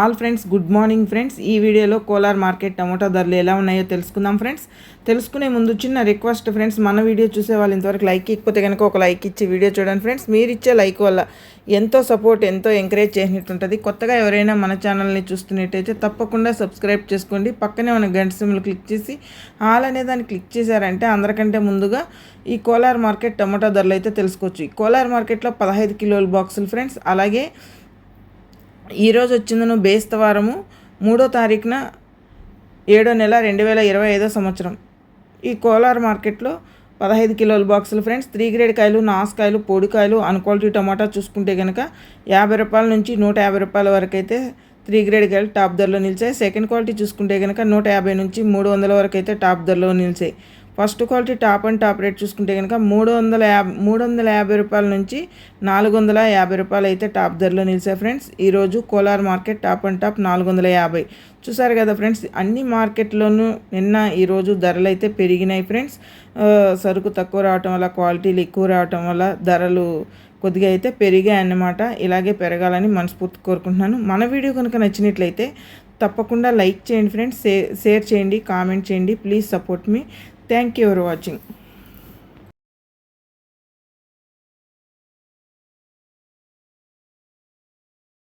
all friends good morning friends. ఈ వీడియోలో Kolar market tomato ధరలు ఎలా ఉన్నాయో తెలుసుకుందాం ఫ్రెండ్స్. తెలుసుకునే ముందు చిన్న రిక్వెస్ట్ ఫ్రెండ్స్ మన వీడియో చూసే వాళ్ళు ఇంతవరకు లైక్ ఇకపోతే కనుక ఒక లైక్ ఇచ్చి వీడియో చూడండి ఫ్రెండ్స్. మీరు ఇచ్చే లైక్ వల్ల ఎంతో సపోర్ట్ ఎంతో ఎంకరేజ్ చేసినట్టు ఉంటుంది. కొత్తగా ఎవరైనా మన ఛానల్ని చూస్తున్నట్టయితే తప్పకుండా సబ్స్క్రైబ్ చేసుకోండి. పక్కనే మన గంట సిమ్లు క్లిక్ చేసి ఆల్ అనే దాన్ని క్లిక్ చేశారంటే అందరికంటే ముందుగా ఈ కోలార్ మార్కెట్ టమోటా ధరలు అయితే తెలుసుకోవచ్చు. ఈ కోలార్ మార్కెట్లో పదహైదు కిలోల బాక్సులు ఫ్రెండ్స్. అలాగే ఈరోజు వచ్చిందను బేస్తవారము మూడో తారీఖున ఏడో నెల రెండు వేల ఇరవై ఐదో సంవత్సరం. ఈ కోలార్ మార్కెట్లో పదహైదు కిలోల బాక్సులు ఫ్రెండ్స్ త్రీ గ్రేడ్ కాయలు నాసుకాయలు పొడికాయలు అన్క్వాలిటీ టమాటా చూసుకుంటే కనుక యాభై రూపాయల నుంచి నూట యాభై రూపాయల వరకు అయితే త్రీ గ్రేడ్ కాయలు టాప్ ధరలో నిలిచాయి. సెకండ్ క్వాలిటీ చూసుకుంటే కనుక నూట యాభై నుంచి మూడు వందల వరకు అయితే టాప్ ధరలో నిలిచాయి. First quality top and top rate చూసుకుంటే కనుక మూడు వందల యాభై మూడు వందల యాభై రూపాయల నుంచి నాలుగు వందల యాభై రూపాయలు అయితే టాప్ ధరలో నిలిచాయి ఫ్రెండ్స్. ఈరోజు Kolar market top and top నాలుగు వందల యాభై. చూసారు కదా ఫ్రెండ్స్ అన్ని మార్కెట్లోనూ నిన్న ఈరోజు ధరలు అయితే పెరిగినాయి ఫ్రెండ్స్. సరుకు తక్కువ రావటం వల్ల క్వాలిటీలు ఎక్కువ రావటం వల్ల ధరలు కొద్దిగా అయితే పెరిగాయి అన్నమాట ఇలాగే పెరగాలని మనస్ఫూర్తి కోరుకుంటున్నాను. మన వీడియో కనుక నచ్చినట్లయితే తప్పకుండా లైక్ చేయండి ఫ్రెండ్స్ షేర్ చేయండి కామెంట్ చేయండి. Please support me. Thank you for watching.